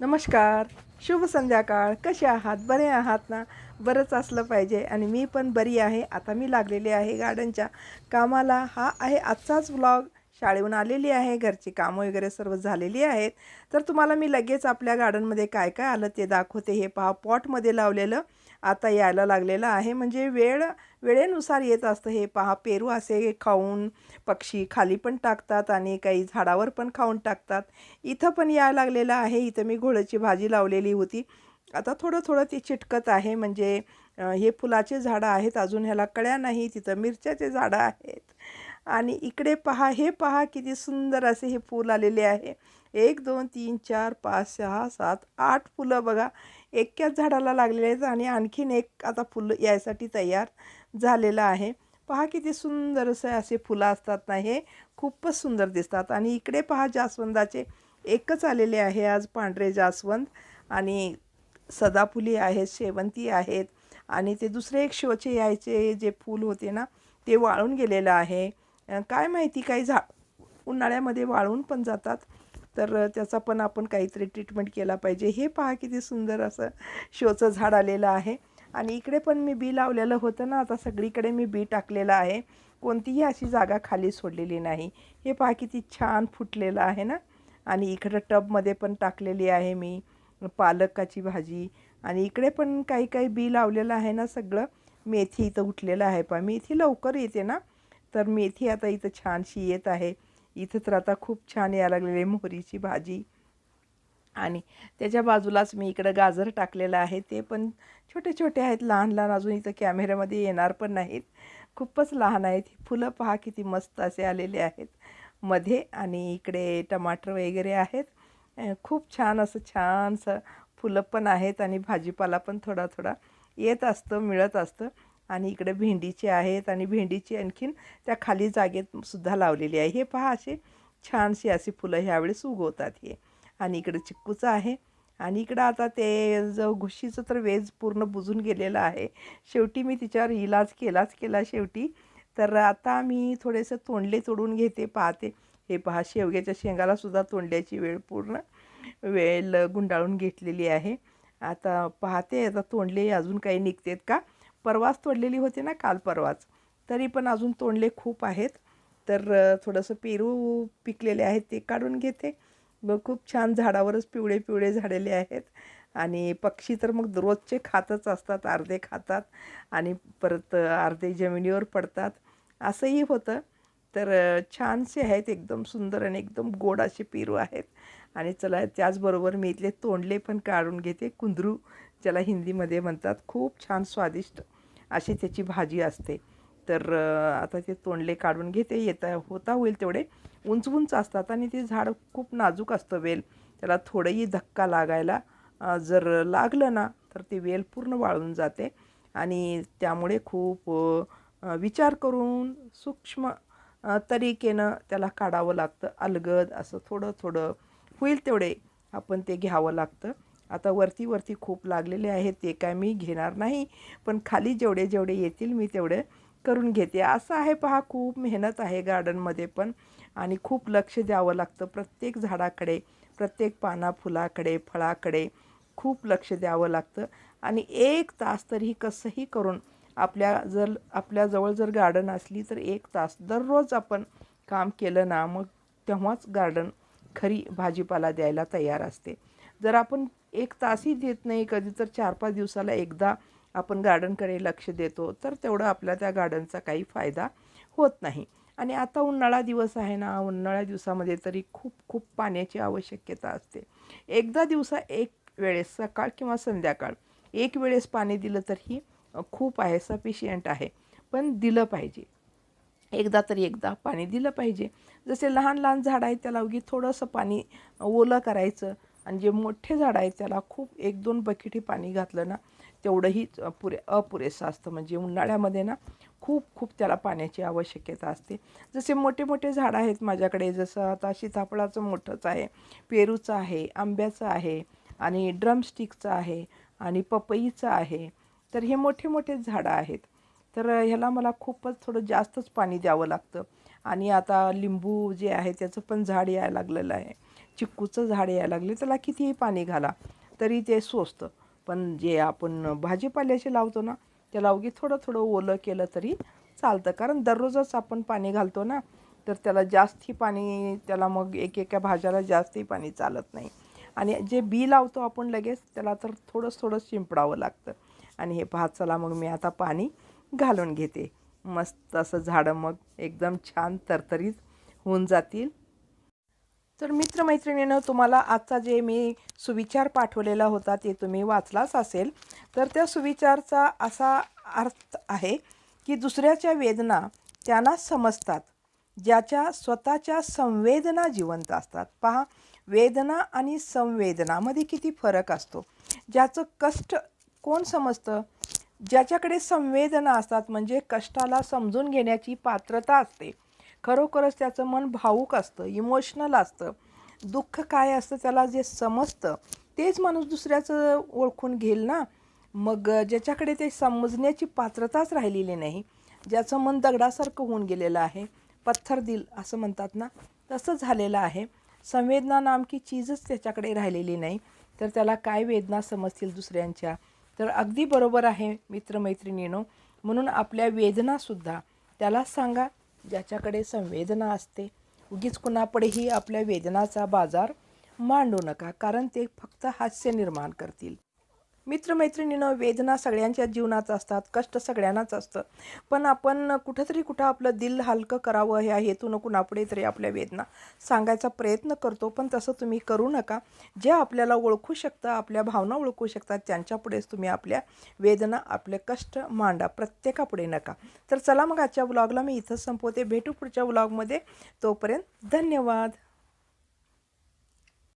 नमस्कार. शुभ संध्याकाळ. कसे आहात? बरे आहात ना? बरंच असलं पाहिजे आणि मी पण बरी आहे. आता मी लागलेली आहे गार्डनच्या कामाला. हा आहे आजचाच व्लॉग शाळेहून आलेली आहे. घरची कामं वगैरे सर्व झालेली आहेत. तर तुम्हाला मी लगेच आपल्या गार्डनमध्ये काय काय आलं ते दाखवते. हे पहा पॉटमध्ये लावलेलं. आता यायला लागलेलं आहे. म्हणजे वेळ वेळेनुसार येत असतं. हे पहा पेरू असे खाऊन पक्षी खाली पण टाकतात आणि काही झाडावर पण खाऊन टाकतात. इथं पण यायला लागलेलं आहे. इथं मी घोड्याची भाजी लावलेली होती. आता थोडं थोडं ती चिटकत आहे. म्हणजे हे फुलाचे झाडं आहेत. अजून ह्याला कळ्या नाही तिथं मिरच्याचे झाडं आहेत. आणि इकडे पहा हे पहा किती सुंदर असे हे फूल आलेले आहे. एक दोन तीन चार पाच सहा सात आठ फुलं बघा. एकाच झाडाला लागलेले आहेत आणि आणखीन एक आता फुलं यायसाठी तयार झालेलं आहे. पहा किती सुंदर असे असे फुलं असतात ना हे. खूपच सुंदर दिसतात. आणि इकडे पहा जास्वंदाचे एकच आलेले आहे आज पांढरे जास्वंद. आणि सदाफुली आहेत शेवंती आहेत. आणि ते दुसरे एक शोचे यायचे जे फूल होते ना ते वाळून गेलेलं आहे. काय माहिती काही झा उन्हाळ्यामध्ये वाळून पण जातात. तर त्याचा पण आपण काहीतरी ट्रीटमेंट केला पाहिजे. हे पहा किती सुंदर असं शोचं झाड आलेलं आहे. आणि इकडे पण मी बी लावलेलं होतं ना आता सगळीकडे मी बी टाकलेलं आहे. कोणतीही अशी जागा खाली सोडलेली नाही. हे पहा किती छान फुटलेलं आहे ना. आणि इकडं टबमध्ये पण टाकलेली आहे मी पालकाची भाजी. आणि इकडे पण काही काही बी लावलेलं आहे ना सगळं. मेथी इथं उठलेलं आहे पहा. मेथी लवकर येते ना. तर मेथी आता इथं छानशी येत आहे. इथं तर आता खूप छान यायला लागलेली आहे मोहरीची भाजी. आणि त्याच्या बाजूलाच मी इकडं गाजर टाकलेलं आहे. ते पण छोटे छोटे आहेत. लहान लहान अजून इथं कॅमेऱ्यामध्ये येणार पण नाहीत. खूपच लहान आहेत. ही फुलं पहा किती मस्त असे आलेले आहेत. मध्ये आणि इकडे टमाटर वगैरे आहेत. खूप छान असं छानसं फुलं पण आहेत आणि भाजीपाला पण थोडा थोडा येत असतं मिळत असतं. आणि इकडे भेंडीचे आहेत आणि भेंडीची आणखीन त्या खाली जागेत सुद्धा लावलेली आहे. हे पहा असे छानशी अशी फुलं ह्यावेळेस उगवतात हे. आणि इकडे चिक्कूचं आहे. आणि इकडं आता ते जो घुशीचं तर वेज पूर्ण बुजून गेलेलं आहे. शेवटी मी तिच्यावर इलाज केलाच केला शेवटी. तर आता मी थोडेसं तोंडले तोडून घेते पाहते. हे पहा शेवग्याच्या शेंगालासुद्धा तोंडल्याची वेळ पूर्ण वेळ गुंडाळून घेतलेली आहे. आता पाहते आता तोंडले अजून काही निघतात का? परवाच तोडलेली होती ना काल परवाच. तरी पण अजून तोंडले खूप आहेत. तर थोडंसं पेरू पिकलेले आहेत ते काढून घेते. मग खूप छान झाडावरच पिवळे पिवळे झालेले आहेत. आणि पक्षी तर मग रोजचे खातच असतात अर्धे खातात आणि परत अर्धे जमिनीवर पडतात. असंही होतं. तर छानसे आहेत एकदम सुंदर आणि एकदम गोड असे पेरू आहेत. आणि चला त्याचबरोबर मी इथले तोंडले पण काढून घेते. कुंदरू ज्याला हिंदीमध्ये म्हणतात खूप छान स्वादिष्ट. अशी त्याची भाजी असते. तर आता ते तोंडले काढून घेते येता होता होईल तेवढे. उंच उंच असतात आणि ते झाड खूप नाजूक असतं वेल. त्याला थोडंही धक्का लागायला जर लागलं ना तर ते वेल पूर्ण वाळून जाते. आणि त्यामुळे खूप विचार करून सूक्ष्म तरीकेनं त्याला काढावं लागतं. अलगद असं थोडं थोडं होईल तेवढे. आपण ते घ्यावं लागतं. आता वरती वरती खूप लागलेले आहेत ते काय मी घेणार नाही पण खाली जेवढे जेवढे येतील मी तेवढे करून घेते. असं आहे पहा खूप मेहनत आहे गार्डनमध्ये पण आणि खूप लक्ष द्यावं लागतं. प्रत्येक झाडाकडे प्रत्येक पाना फुलाकडे फळाकडे खूप लक्ष द्यावं लागतं. आणि एक तास तरी कसंही करून आपल्या जर आपल्याजवळ जर गार्डन असली तर एक तास दररोज आपण काम केलं ना मग तेव्हाच गार्डन खरी भाजीपाला द्यायला तयार असते. जर आपण एक तासही देत नाही. कधी तर चार पाच दिवसाला एकदा आपण गार्डनकडे लक्ष देतो तर तेवढं आपल्या त्या गार्डनचा काही फायदा होत नाही. आणि आता उन्हाळा दिवस आहे ना उन्हाळ्या दिवसामध्ये तरी खूप खूप पाण्याची आवश्यकता असते. एकदा दिवसा एक वेळेस सकाळ किंवा संध्याकाळ एक वेळेस पाणी दिलं तर ही खूप आहे सफिशियंट आहे. पण दिलं पाहिजे. एकदा तरी एकदा पाणी दिलं पाहिजे. जसे लहान लहान झाड आहे त्याला उगी थोडंसं पाणी ओलं करायचं आणि जे मोठे झाड आहेत त्याला खूप एक दोन बकेटी पाणी घातलं ना तेवढंही पुरे अपुरेसं असतं. म्हणजे उन्हाळ्यामध्ये ना खूप खूप त्याला पाण्याची आवश्यकता असते. जसे मोठे मोठे झाडं आहेत माझ्याकडे जसं आता सीताफळाचं मोठंच आहे पेरूचं आहे आंब्याचं आहे आणि ड्रमस्टिकचं आहे आणि पपईचं आहे तर हे मोठे मोठे झाडं आहेत. तर ह्याला मला खूपच थोडं जास्तच पाणी द्यावं लागतं. आणि आता लिंबू जे आहे त्याचं पण झाड यायला लागलेलं आहे. चिक्कूचं झाड यायला लागले त्याला कितीही पाणी घाला तरी ते सोसतं. पण जे आपण भाजीपाल्याचे लावतो ना त्याला अवघी थोडं थोडं ओलं केलं तरी चालतं. कारण दररोजच आपण पाणी घालतो ना तर त्याला जास्ती पाणी त्याला मग एक एका भाज्याला जास्ती पाणी चालत नाही. आणि जे बी लावतो आपण लगेच त्याला तर थोडंच थोडं शिंपडावं लागतं. आणि हे पाहत चला मग मी आता पाणी घालून घेते. मस्त असं झाडं मग एकदम छान तरतरीत होऊन जातील. तर मित्रमैत्रिणीनं तुम्हाला आजचा जे मी सुविचार पाठवलेला होता ते तुम्ही वाचलाच असेल. तर त्या सुविचारचा असा अर्थ आहे की दुसऱ्याच्या वेदना त्यांना समजतात. ज्याच्या स्वतःच्या संवेदना जिवंत असतात. पहा वेदना आणि संवेदनामध्ये किती फरक असतो. ज्याचं कष्ट कोण समजतं? ज्याच्याकडे संवेदना असतात म्हणजे कष्टाला समजून घेण्याची पात्रता असते. खरोखरच त्याचं मन भावूक असतं इमोशनल असतं. दुःख काय असतं त्याला जे समजतं तेच माणूस दुसऱ्याचं ओळखून घेईल ना. मग ज्याच्याकडे ते समजण्याची पात्रताच राहिलेली नाही ज्याचं मन दगडासारखं होऊन गेलेलं आहे पत्थर दिल असं म्हणतात ना तसं झालेलं आहे. संवेदना नामकी चीजच त्याच्याकडे राहिलेली नाही तर त्याला काय वेदना समजतील दुसऱ्यांच्या? तर अगदी बरोबर आहे मित्रमैत्रिणीनो म्हणून आपल्या वेदनासुद्धा त्याला सांगा ज्याच्याकडे संवेदना असते उगीच कुणापुढेही आपल्या वेदनाचा बाजार मांडू नका कारण ते फक्त हास्य निर्माण करतील. मित्रमैत्रिणीनं वेदना सगळ्यांच्या जीवनात असतात कष्ट सगळ्यांनाच असतं. पण आपण कुठंतरी कुठं आपलं दिल हलकं करावं ह्या हेतून कुणापुढे तरी आपल्या वेदना सांगायचा प्रयत्न करतो पण तसं तुम्ही करू नका. जे आपल्याला ओळखू शकतं आपल्या भावना ओळखू शकतात त्यांच्यापुढेच तुम्ही आपल्या वेदना आपले कष्ट मांडा प्रत्येकापुढे नका. तर चला मग आजच्या व्लॉगला मी इथंच संपवते. भेटू पुढच्या व्लॉगमध्ये तोपर्यंत धन्यवाद.